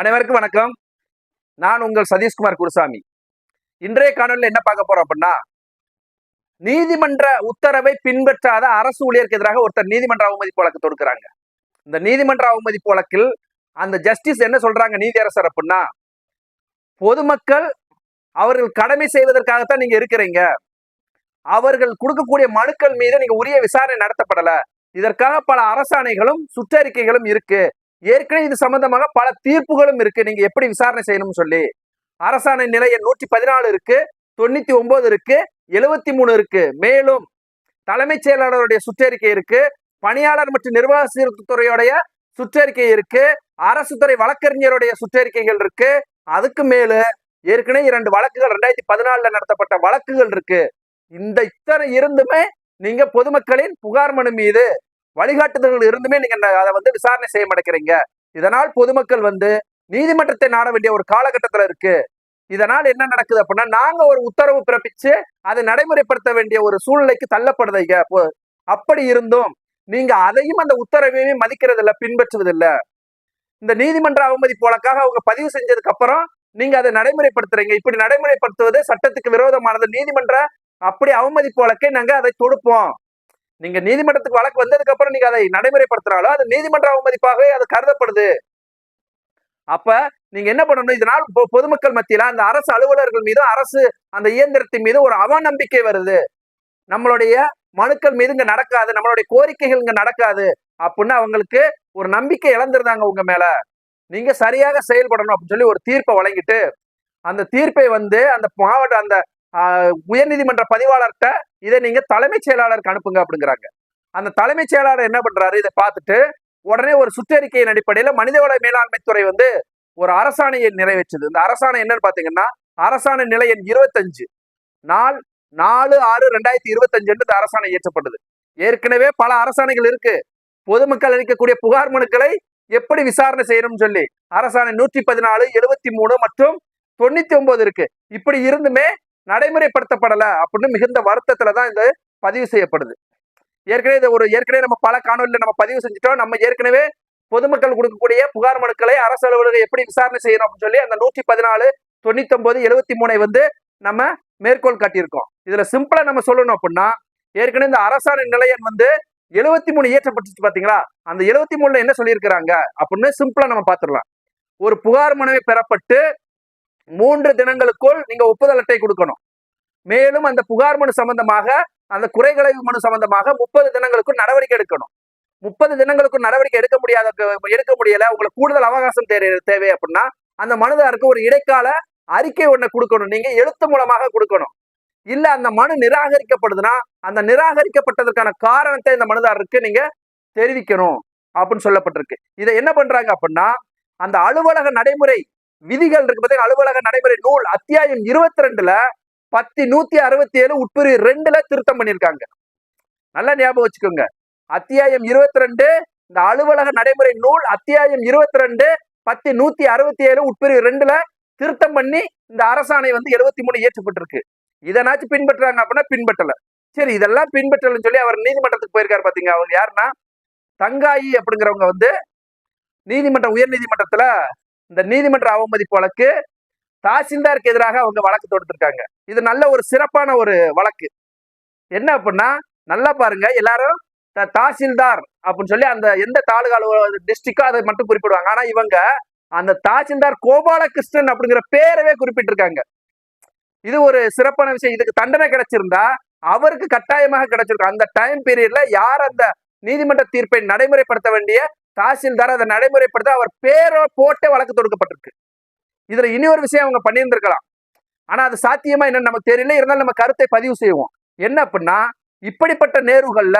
அனைவருக்கும் வணக்கம். நான் உங்கள் சதீஷ்குமார் குருசாமி. இன்றைய காணொலியில் என்ன பார்க்க போறோம் அப்படின்னா நீதிமன்ற உத்தரவை பின்பற்றாத அரசு ஊழியருக்கு எதிராக ஒருத்தர் நீதிமன்ற அவமதிப்பு வழக்கு தொடுக்கிறாங்க. இந்த நீதிமன்ற அவமதிப்பு வழக்கில் அந்த ஜஸ்டிஸ் என்ன சொல்றாங்க நீதியரசர் அப்படின்னா பொதுமக்கள் அவர்கள் கடமை செய்வதற்காகத்தான் நீங்க இருக்கிறீங்க. அவர்கள் கொடுக்கக்கூடிய மனுக்கள் மீது நீங்க உரிய விசாரணை நடத்தப்படல. இதற்காக பல அரசாணைகளும் சுற்றறிக்கைகளும் இருக்கு. ஏற்கனவே இது சம்பந்தமாக பல தீர்ப்புகளும் இருக்கு. நீங்க எப்படி விசாரணை செய்யணும்னு சொல்லி. அரசாணை நிலைய நூற்றி பதினாலு இருக்கு தொண்ணூத்தி ஒன்பது இருக்கு எழுபத்தி மூணு இருக்கு. மேலும் தலைமைச் செயலாளருடைய சுற்றறிக்கை இருக்கு பணியாளர் மற்றும் நிர்வாக சீர்திருத்தத்துறையுடைய சுற்றறிக்கை இருக்கு அரசு துறை வழக்கறிஞருடைய சுற்றறிக்கைகள் இருக்கு. அதுக்கு மேல ஏற்கனவே இரண்டு வழக்குகள் ரெண்டாயிரத்தி பதினாலுல நடத்தப்பட்ட வழக்குகள் இருக்கு. இந்த இத்தனை இருந்துமே நீங்க பொதுமக்களின் புகார் மனு மீது வழிகாட்டுதல்கள் இருந்துமே நீங்க அதை வந்து விசாரணை செய்ய மாட்டேங்கிறீங்க. இதனால் பொதுமக்கள் வந்து நீதிமன்றத்தை நாட வேண்டிய ஒரு காலகட்டத்துல இருக்கு. இதனால் என்ன நடக்குது அப்படின்னா நாங்க ஒரு உத்தரவு பிறப்பிச்சு அதை நடைமுறைப்படுத்த வேண்டிய ஒரு சூழ்நிலைக்கு தள்ளப்படுதைங்க. அப்படி இருந்தும் நீங்க அதையும் அந்த உத்தரவையும் மதிக்கிறது இல்லை பின்பற்றுவது இல்லை இந்த நீதிமன்ற அவமதி போலக்காக அவங்க பதிவு செஞ்சதுக்கு அப்புறம் நீங்க அதை நடைமுறைப்படுத்துறீங்க. இப்படி நடைமுறைப்படுத்துவது சட்டத்துக்கு விரோதமானது. நீதிமன்ற அப்படி அவமதி போலக்கே நாங்க அதை தொடுப்போம். நீங்க நீதிமன்றத்துக்கு வழக்கு வந்ததுக்கு அப்புறம் நீங்க அதை நடைமுறைப்படுத்தினாலும் அது நீதிமன்ற அவமதிப்பாகவே அது கருதப்படுது. அப்ப நீங்க என்ன பண்ணணும்? இதனால் பொ- பொதுமக்கள் மத்தியில அந்த அரசு அலுவலர்கள் மீதும் அரசு அந்த இயந்திரத்தின் மீது ஒரு அவநம்பிக்கை வருது. நம்மளுடைய மனுக்கள் மீது இங்க நடக்காது நம்மளுடைய கோரிக்கைகள் இங்க நடக்காது அப்படின்னு அவங்களுக்கு ஒரு நம்பிக்கை இழந்திருந்தாங்க உங்க மேல. நீங்க சரியாக செயல்படணும் அப்படின்னு சொல்லி ஒரு தீர்ப்பை வழங்கிட்டு அந்த தீர்ப்பை வந்து அந்த மாவட்ட அந்த உயர்நீதிமன்ற பதிவாளர்கிட்ட இதை நீங்க தலைமைச் செயலாளருக்கு அனுப்புங்க அப்படிங்கிறாங்க. அந்த தலைமைச் செயலாளர் என்ன பண்றாரு? இதை பார்த்துட்டு உடனே ஒரு சுற்றறிக்கையின் அடிப்படையில மனிதவள மேலாண்மை துறை வந்து ஒரு அரசாணையை நிறைவேற்றுது. இந்த அரசாணை என்னன்னு பாத்தீங்கன்னா அரசாணை நிலை எண் இருபத்தஞ்சு. நாள் நாலு ஆறு ரெண்டாயிரத்தி இருபத்தஞ்சு இந்த அரசாணை இயற்றப்பட்டது. ஏற்கனவே பல அரசாணைகள் இருக்கு. பொதுமக்கள் அளிக்கக்கூடிய புகார் மனுக்களை எப்படி விசாரணை செய்யணும்னு சொல்லி அரசாணை நூற்றி பதினாலு எழுபத்தி மூணு மற்றும் தொண்ணூத்தி ஒன்பது இருக்கு. இப்படி இருந்துமே நடைமுறைப்படுத்தப்படலை அப்படின்னு மிகுந்த வருத்தத்துல தான் இது பதிவு செய்யப்படுது. ஏற்கனவே இது ஒரு ஏற்கனவே நம்ம பல காணொலியில் நம்ம பதிவு செஞ்சுட்டோம். நம்ம ஏற்கனவே பொதுமக்கள் கொடுக்கக்கூடிய புகார் மனுக்களை அரசு அலுவலர்கள் எப்படி விசாரணை செய்யணும் அப்படின்னு சொல்லி அந்த நூற்றி பதினாலு தொண்ணூத்தொன்பது எழுபத்தி மூணை வந்து நம்ம மேற்கோள் காட்டியிருக்கோம். இதுல சிம்பிளா நம்ம சொல்லணும் அப்படின்னா ஏற்கனவே இந்த அரசாணை நிலையம் வந்து எழுபத்தி மூணு இயற்றப்பட்டுச்சு பாத்தீங்களா? அந்த எழுபத்தி மூணுல என்ன சொல்லியிருக்கிறாங்க அப்படின்னு சிம்பிளா நம்ம பாத்துடலாம் ஒரு புகார் மனுவை பெறப்பட்டு மூன்று தினங்களுக்குள் நீங்க ஒப்புதல் அட்டை கொடுக்கணும். மேலும் அந்த புகார் மனு சம்பந்தமாக அந்த குறைகளை மனு சம்பந்தமாக முப்பது தினங்களுக்குள் நடவடிக்கை எடுக்கணும். முப்பது தினங்களுக்குள் நடவடிக்கை எடுக்க முடியாத எடுக்க முடியல உங்களுக்கு கூடுதல் அவகாசம் தேவை தேவை அப்படின்னா அந்த மனுதாருக்கு ஒரு இடைக்கால அறிக்கை ஒண்ணு கொடுக்கணும். நீங்க எழுத்து மூலமாக கொடுக்கணும். இல்ல அந்த மனு நிராகரிக்கப்படுதுன்னா அந்த நிராகரிக்கப்பட்டதற்கான காரணத்தை இந்த மனுதாரருக்கு நீங்க தெரிவிக்கணும் அப்படின்னு சொல்லப்பட்டிருக்கு. இதை என்ன பண்றாங்க அப்படின்னா அந்த அலுவலக நடைமுறை விதிகள் இருக்கு பார்த்தீங்கன்னா அலுவலக நடைமுறை நூல் அத்தியாயம் இருபத்தி ரெண்டுல பத்தி நூத்தி அறுபத்தி ஏழு உட்பிரிவு ரெண்டுல திருத்தம் பண்ணியிருக்காங்க. நல்லா ஞாபகம் வச்சுக்கோங்க. அத்தியாயம் இருபத்தி ரெண்டு இந்த அலுவலக நடைமுறை நூல் அத்தியாயம் இருபத்தி ரெண்டு பத்தி நூத்தி அறுபத்தி ஏழு உட்பிரிவு ரெண்டுல திருத்தம் பண்ணி இந்த அரசாணை வந்து எழுபத்தி மூணு இயற்றப்பட்டிருக்கு. இதனாச்சும் பின்பற்றுறாங்க அப்படின்னா பின்பற்றல. சரி இதெல்லாம் பின்பற்றலன்னு சொல்லி அவர் நீதிமன்றத்துக்கு போயிருக்காரு பாத்தீங்க அவங்க யாருன்னா? தங்காயி அப்படிங்கிறவங்க வந்து நீதிமன்ற உயர் நீதிமன்றத்துல இந்த நீதிமன்ற அவமதிப்பு வழக்கு தாசில்தாருக்கு எதிராக அவங்க வழக்கு தொடுத்திருக்காங்க. இது நல்ல ஒரு சிறப்பான ஒரு வழக்கு. என்ன அப்படின்னா நல்லா பாருங்க எல்லாரும் தாசில்தார் அப்படின்னு சொல்லி அந்த எந்த தாலுகா டிஸ்ட்ரிக்டோ அதை மட்டும் குறிப்பிடுவாங்க. ஆனா இவங்க அந்த தாசில்தார் கோபாலகிருஷ்ணன் அப்படிங்கிற பேரவே குறிப்பிட்டிருக்காங்க. இது ஒரு சிறப்பான விஷயம். இதுக்கு தண்டனை கிடைச்சிருந்தா அவருக்கு கட்டாயமாக கிடைச்சிருக்கும். அந்த டைம் பீரியட்ல யார் அந்த நீதிமன்ற தீர்ப்பை நடைமுறைப்படுத்த வேண்டிய தாசில்தார் அதை நடைமுறைப்படுத்த அவர் பேரோ போட்டே வழக்கு தொடுக்கப்பட்டிருக்கு. இதுல இனி ஒரு விஷயம் அவங்க பண்ணியிருந்திருக்கலாம். ஆனா அது சாத்தியமா என்னன்னு நமக்கு தெரியல. இருந்தாலும் நம்ம கருத்தை பதிவு செய்வோம். என்ன அப்படின்னா இப்படிப்பட்ட நேர்வுகள்ல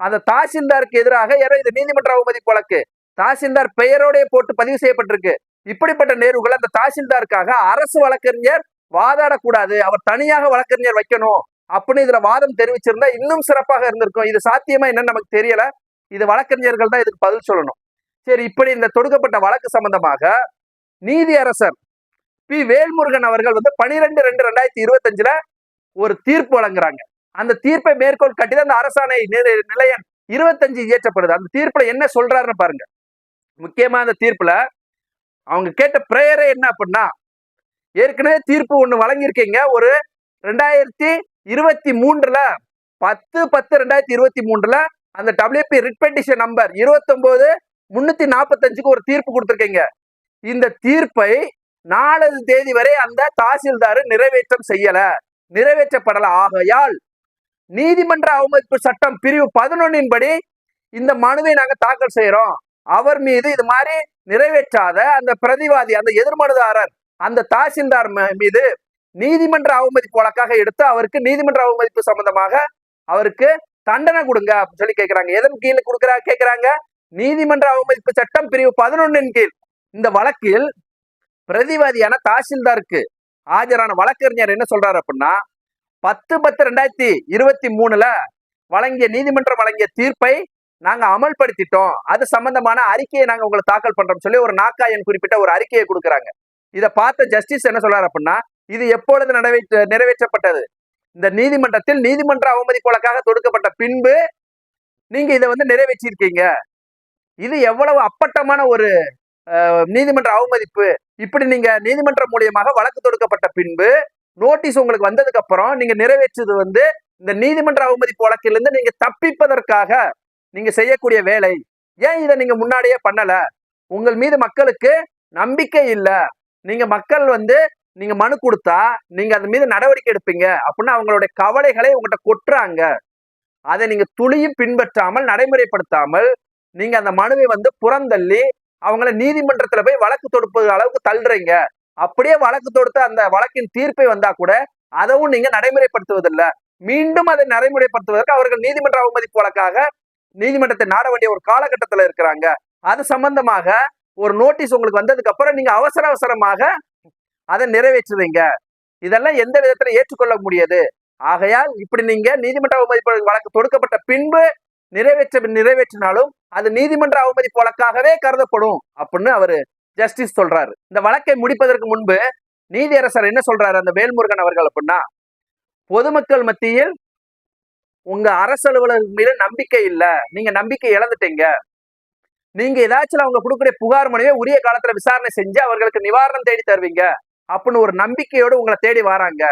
அந்த தாசில்தாருக்கு எதிராக யாரோ இது நீதிமன்ற அவமதிப்பு வழக்கு தாசில்தார் பெயரோடே போட்டு பதிவு செய்யப்பட்டிருக்கு. இப்படிப்பட்ட நேர்வுகள் அந்த தாசில்தாருக்காக அரசு வழக்கறிஞர் வாதாடக்கூடாது. அவர் தனியாக வழக்கறிஞர் வைக்கணும். அப்படின்னு இதுல வாதம் தெரிவிச்சிருந்தா இன்னும் சிறப்பாக இருந்திருக்கும். இது சாத்தியமா என்னன்னு நமக்கு தெரியல. இது வழக்கறிஞர்கள் தான் இதுக்கு பதில் சொல்லணும். சரி இப்படி இந்த தொடுக்கப்பட்ட வழக்கு சம்பந்தமாக நீதியரசர் பி. வேல்முருகன் அவர்கள் வந்து பனிரெண்டு ரெண்டு ரெண்டாயிரத்தி இருபத்தஞ்சுல ஒரு தீர்ப்பு வழங்குறாங்க. அந்த தீர்ப்பை மேற்கோள் கட்டி தான் அந்த அரசாணை நிலை- நிலையம் இருபத்தஞ்சு இயற்றப்படுது. அந்த தீர்ப்புல என்ன சொல்றாருன்னு பாருங்க. முக்கியமா அந்த தீர்ப்புல அவங்க கேட்ட பிரேயரே என்ன அப்படின்னா ஏற்கனவே தீர்ப்பு ஒண்ணு வழங்கியிருக்கீங்க. ஒரு ரெண்டாயிரத்தி இருபத்தி மூன்றுல பத்து பத்து ரெண்டாயிரத்தி இருபத்தி மூன்றுல அந்த டபிள்யூபி ரிட் பெட்டிஷன் நம்பர் இருபத்தொன்பது முன்னூத்தி நாற்பத்தஞ்சுக்கு ஒரு தீர்ப்பு கொடுத்துருக்கீங்க. இந்த தீர்ப்பை நாலு தேதி வரை அந்த தாசில்தார் நிறைவேற்றம் செய்யல. நிறைவேற்றப்படல. ஆகையால் நீதிமன்ற அவமதிப்பு சட்டம் பிரிவு பதினொன்னின் படி இந்த மனுவை நாங்க தாக்கல் செய்யறோம் அவர் மீது இது மாதிரி நிறைவேற்றாத அந்த பிரதிவாதி அந்த எதிர்மனுதாரர் அந்த தாசில்தார் ம- மீது நீதிமன்ற அவமதிப்பு வழக்காக எடுத்து அவருக்கு நீதிமன்ற அவமதிப்பு சம்பந்தமாக அவருக்கு தண்டனை கொடுங்க அப்படின்னு சொல்லி கேட்கிறாங்க எதன் கீழ் கொடுக்குறா? கேக்குறாங்க நீதிமன்ற அவமதிப்பு சட்டம் பிரிவு பதினொன்னின் கீழ். இந்த வழக்கில் பிரதிவாதியான தாசில்தாருக்கு ஆஜரான வழக்கறிஞர் என்ன சொல்றாரு அப்படின்னா பத்து பத்து ரெண்டாயிரத்தி இருபத்தி மூணுல வழங்கிய நீதிமன்றம் வழங்கிய தீர்ப்பை நாங்க அமல்படுத்திட்டோம். அது சம்பந்தமான அறிக்கையை நாங்க உங்களுக்கு தாக்கல் பண்றோம் சொல்லி ஒரு நாக்காயன் குறிப்பிட்ட ஒரு அறிக்கையை கொடுக்குறாங்க. இதை பார்த்த ஜஸ்டிஸ் என்ன சொல்றாரு அப்படின்னா இது எப்பொழுது நிறைவேற்ற நிறைவேற்றப்பட்டது? இந்த நீதிமன்றத்தில் நீதிமன்ற அவமதிப்பு வழக்காக தொடுக்கப்பட்ட பின்பு நீங்க இதை வந்து நிறைவேற்றியிருக்கீங்க. இது எவ்வளவு அப்பட்டமான ஒரு நீதிமன்ற அவமதிப்பு. இப்படி நீங்க நீதிமன்றம் மூலியமாக வழக்கு தொடுக்கப்பட்ட பின்பு நோட்டீஸ் உங்களுக்கு வந்ததுக்கு அப்புறம் நீங்க நிறைவேற்றது வந்து இந்த நீதிமன்ற அவமதிப்பு வழக்கிலிருந்து நீங்க தப்பிப்பதற்காக நீங்க செய்யக்கூடிய வேலை. ஏன் இதை நீங்க முன்னாடியே பண்ணல? உங்கள் மீது மக்களுக்கு நம்பிக்கை இல்லை. நீங்க மக்கள் வந்து நீங்க மனு கொடுத்தா நீங்க அது மீது நடவடிக்கை எடுப்பீங்க அப்படின்னு அவங்களுடைய கவலைகளை உங்கள்கிட்ட கொட்டுறாங்க. அதை நீங்க துளியும் பின்பற்றாமல் நடைமுறைப்படுத்தாமல் நீங்க அந்த மனுவை வந்து புறந்தள்ளி அவங்கள நீதிமன்றத்துல போய் வழக்கு தொடுப்பது அளவுக்கு தள்ளுறீங்க. அப்படியே வழக்கு தொடுத்து அந்த வழக்கின் தீர்ப்பை வந்தா கூட அதவும் நீங்க நடைமுறைப்படுத்துவதில்லை. மீண்டும் அதை நடைமுறைப்படுத்துவதற்கு அவர்கள் நீதிமன்ற அவமதிப்பு வழக்காக நீதிமன்றத்தை நாட வேண்டிய ஒரு காலகட்டத்துல இருக்கிறாங்க. அது சம்பந்தமாக ஒரு நோட்டீஸ் உங்களுக்கு வந்ததுக்கு அப்புறம் நீங்க அவசர அவசரமாக அதை நிறைவேற்றுறீங்க இதெல்லாம் எந்த விதத்துல ஏற்றுக்கொள்ள முடியாது ஆகையால் இப்படி நீங்க நீதிமன்ற அவமதிப்பு வழக்கு தொடுக்கப்பட்ட பின்பு நிறைவேற்ற நிறைவேற்றினாலும் அது நீதிமன்ற அவமதிப்பு வழக்காகவே கருதப்படும் அப்படின்னு அவரு ஜஸ்டிஸ் சொல்றாரு. இந்த வழக்கை முடிப்பதற்கு முன்பு நீதியரசர் என்ன சொல்றாரு அந்த வேல்முருகன் அவர்கள் அப்படின்னா பொதுமக்கள் மத்தியில் உங்க அரசு அலுவலகம் மீது நம்பிக்கை இல்ல. நீங்க நம்பிக்கை இழந்துட்டீங்க. நீங்க ஏதாச்சும் அவங்க கொடுக்கக்கூடிய புகார் மனுவை உரிய காலத்துல விசாரணை செஞ்சு அவர்களுக்கு நிவாரணம் தேடி தருவீங்க. அப்படின்னு ஒரு நம்பிக்கையோடு உங்களை தேடி வராங்க.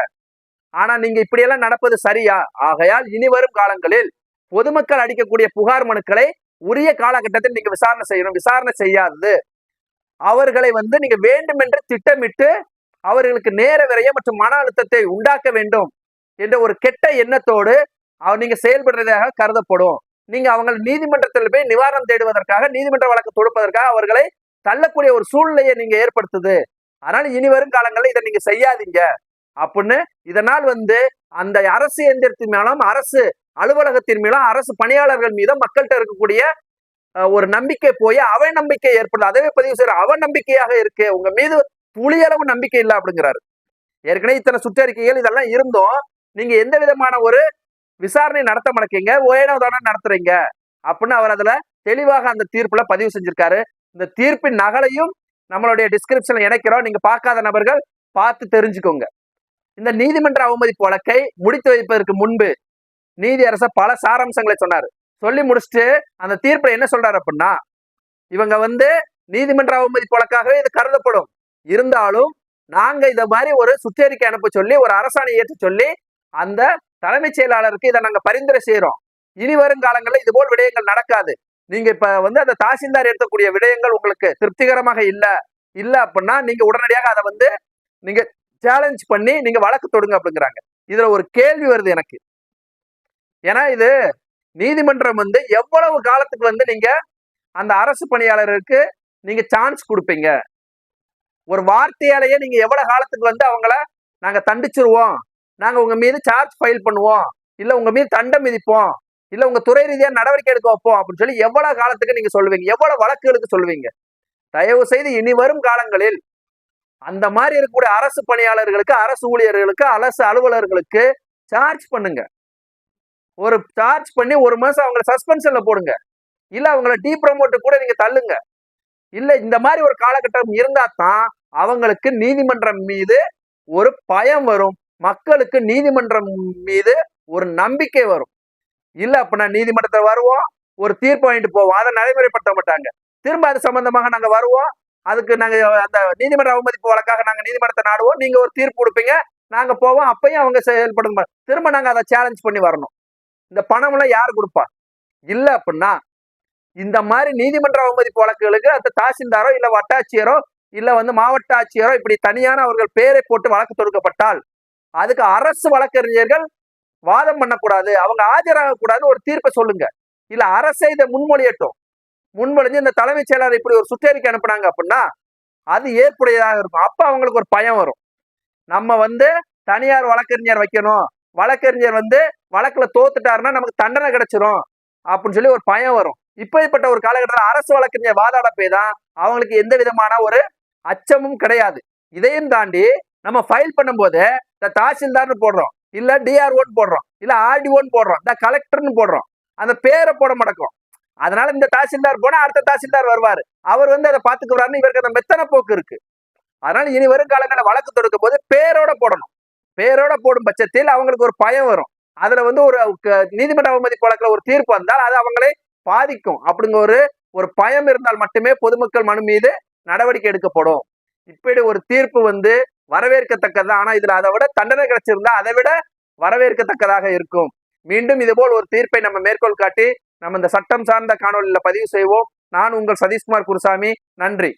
ஆனா நீங்க இப்படியெல்லாம் நடப்பது சரியா? ஆகையால் இனி வரும் காலங்களில் பொதுமக்கள் அளிக்கக்கூடிய புகார் மனுக்களை உரிய காலகட்டத்தில் நீங்க விசாரணை செய்யணும். விசாரணை செய்யாதது. அவர்களை வந்து நீங்க வேண்டுமென்று திட்டமிட்டு அவர்களுக்கு நேர விரயம் மற்றும் மன அழுத்தத்தை உண்டாக்க வேண்டும் என்ற ஒரு கெட்ட எண்ணத்தோடு அவர் நீங்க செயல்படுறதாக கருதப்படும். நீங்க அவங்க நீதிமன்றத்தில் போய் நிவாரணம் தேடுவதற்காக நீதிமன்ற வழக்கு தொடுப்பதற்காக அவர்களை தள்ளக்கூடிய ஒரு சூழ்நிலையை நீங்க ஏற்படுத்துது. அதனால இனி வரும் காலங்களில் இதை நீங்க செய்யாதீங்க. அப்படின்னு இதனால் வந்து அந்த அரசு எந்திரத்தின் மேலும் அரசு அலுவலகத்தின் மேலும் அரசு பணியாளர்கள் மீதும் மக்கள்கிட்ட இருக்கக்கூடிய ஒரு நம்பிக்கை போய் அவ நம்பிக்கை ஏற்படுது அதே பதிவு செய்யற அவ நம்பிக்கையாக இருக்கு. உங்க மீது துளியளவு நம்பிக்கை இல்லை அப்படிங்கிறாரு. ஏற்கனவே இத்தனை சுற்றறிக்கைகள் இதெல்லாம் இருந்தும் நீங்க எந்த விதமான ஒரு விசாரணை நடத்த மாட்டேங்க ஓயனதான நடத்துறீங்க? அப்படின்னு அவர் அதுல தெளிவாக அந்த தீர்ப்புல பதிவு செஞ்சிருக்காரு. இந்த தீர்ப்பின் நகலையும் நம்மளுடைய டிஸ்கிரிப்ஷன்ல இணைக்கிறோம். நீங்க பார்க்காத நபர்கள் பார்த்து தெரிஞ்சுக்கோங்க. இந்த நீதிமன்ற அவமதிப்பு வழக்கை முடித்து வைப்பதற்கு முன்பு நீதியரசர் பல சாராம்சங்களை சொன்னாரு. சொல்லி முடிச்சுட்டு அந்த தீர்ப்பை என்ன சொல்றாரு அப்படின்னா இவங்க வந்து நீதிமன்ற அவமதிப்பு வழக்காகவே இது கருதப்படும். இருந்தாலும் நாங்க இத மாதிரி ஒரு சுற்றறிக்கை அனுப்ப சொல்லி ஒரு அரசாணை ஏற்ற சொல்லி அந்த தலைமைச் செயலாளருக்கு இதை நாங்க பரிந்துரை செய்யறோம் இனி வருங்காலங்களில் இது போல் விடயங்கள் நடக்காது. நீங்க இப்ப வந்து அந்த தாசில்தார் எடுக்கக்கூடிய விடயங்கள் உங்களுக்கு திருப்திகரமாக இல்ல இல்ல அப்படின்னா நீங்க உடனடியாக அதை வந்து நீங்க சேலஞ்ச் பண்ணி நீங்க வழக்கு தொடுங்க அப்படிங்கிறாங்க. இதுல ஒரு கேள்வி வருது எனக்கு. ஏன்னா இது நீதிமன்றம் வந்து எவ்வளவு காலத்துக்கு வந்து நீங்க அந்த அரசு பணியாளருக்கு நீங்க சான்ஸ் கொடுப்பீங்க? ஒரு வார்த்தையாலேயே நீங்க எவ்வளவு காலத்துக்கு வந்து அவங்கள நாங்க தண்டிச்சிருவோம்? நாங்க உங்க மீது சார்ஜ் ஃபைல் பண்ணுவோம்? இல்ல உங்க மீது தண்டம் மிதிப்போம்? இல்ல உங்க துறை ரீதியா நடவடிக்கை எடுக்க வைப்போம் அப்படின்னு சொல்லி எவ்வளவு காலத்துக்கு நீங்க சொல்லுவீங்க? எவ்வளவு வழக்குகளுக்கு சொல்லுவீங்க? தயவு செய்து இனி வரும் காலங்களில் அந்த மாதிரி இருக்கக்கூடிய அரசு பணியாளர்களுக்கு அரசு ஊழியர்களுக்கு அரசு அலுவலர்களுக்கு சார்ஜ் பண்ணுங்க. ஒரு சார்ஜ் பண்ணி ஒரு மாசம் அவங்கள சஸ்பென்ஷன்ல போடுங்க. இல்ல அவங்கள டீ ப்ரமோட்டு கூட நீங்க தள்ளுங்க. இல்ல இந்த மாதிரி ஒரு காலகட்டம் இருந்தா தான் அவங்களுக்கு நீதிமன்றம் மீது ஒரு பயம் வரும். மக்களுக்கு நீதிமன்றம் மீது ஒரு நம்பிக்கை வரும். இல்ல அப்படின்னா நீதிமன்றத்தை வருவோம். ஒரு தீர்ப்பு வாங்கிட்டு போவோம். அதை நடைமுறைப்படுத்த மாட்டாங்க. திரும்ப அது சம்பந்தமாக நாங்க வருவோம். அதுக்கு நாங்க அந்த நீதிமன்ற அவமதிப்பு வழக்காக நாங்க நீதிமன்றத்தை நாடுவோம். நீங்க ஒரு தீர்ப்பு கொடுப்பீங்க. நாங்க போவோம். அப்பயும் அவங்க செயல்படுங்க திரும்ப நாங்க அதை சேலஞ்ச் பண்ணி வரணும். இந்த பணம் எல்லாம் யார் கொடுப்பா? இல்ல அப்படின்னா இந்த மாதிரி நீதிமன்ற அவமதிப்பு வழக்குகளுக்கு அந்த தாசில்தாரோ இல்ல வட்டாட்சியரோ இல்ல வந்து மாவட்ட ஆட்சியரோ இப்படி தனியான அவர்கள் பேரை போட்டு வழக்கு தொடுக்கப்பட்டால் அதுக்கு அரசு வழக்கறிஞர்கள் வாதம் பண்ணக்கூடாது அவங்க ஆஜராக கூடாதுன்னு ஒரு தீர்ப்பை சொல்லுங்க. இல்ல அரசே இதை முன்மொழியட்டும். முன்மொழிஞ்சு இந்த தலைமைச் செயலாளர் இப்படி ஒரு சுற்றறிக்கை அனுப்புனாங்க அப்படின்னா அது ஏற்புடையதாக இருக்கும். அப்ப அவங்களுக்கு ஒரு பயம் வரும். நம்ம வந்து தனியார் வழக்கறிஞர் வைக்கணும். வழக்கறிஞர் வந்து வழக்குல தோத்துட்டாருன்னா நமக்கு தண்டனை கிடைச்சிரும் அப்படின்னு சொல்லி ஒரு பயம் வரும். இப்படிப்பட்ட ஒரு காலகட்டத்தில் அரசு வழக்கறிஞர் வாதாட போய் தான் அவங்களுக்கு எந்த விதமான ஒரு அச்சமும் கிடையாது. இதையும் தாண்டி நம்ம ஃபைல் பண்ணும்போது இந்த தாசில்தார்னு போடுறோம். இல்ல டிஆர்ஓன்னு போடுறோம். இல்ல ஆர்டிஓன்னு போடுறோம். இந்த கலெக்டர்னு போடுறோம். அந்த பேரை போட மாட்டோம் அதனால இந்த தாசில்தார் போனா அடுத்த தாசில்தார் வருவாரு. அவர் வந்து அதை பாத்துக்கிறாருன்னு இவருக்கு அந்த மெத்தனை போக்கு இருக்கு. அதனால இனி வரும் காலங்களில் வழக்கு தொடுக்கும் போது பேரோட போடணும். பேரோட போடும் பட்சத்தில் அவங்களுக்கு ஒரு பயம் வரும். அதுல வந்து ஒரு நீதிமன்ற அவமதி வழக்கில் ஒரு தீர்ப்பு வந்தால் அது அவங்களை பாதிக்கும். அப்படிங்கிற ஒரு ஒரு பயம் இருந்தால் மட்டுமே பொதுமக்கள் மனு மீது நடவடிக்கை எடுக்கப்படும். இப்படி ஒரு தீர்ப்பு வந்து வரவேற்கத்தக்கது. ஆனா இதுல அதை விட தண்டனை கிடைச்சிருந்தா அதை விட வரவேற்கத்தக்கதாக இருக்கும். மீண்டும் இதுபோல் ஒரு தீர்ப்பை நம்ம மேற்கோள் காட்டி நம்ம இந்த சட்டம் சார்ந்த காணொலியில பதிவு செய்வோம். நான் உங்கள் சதீஷ்குமார் குருசாமி. நன்றி.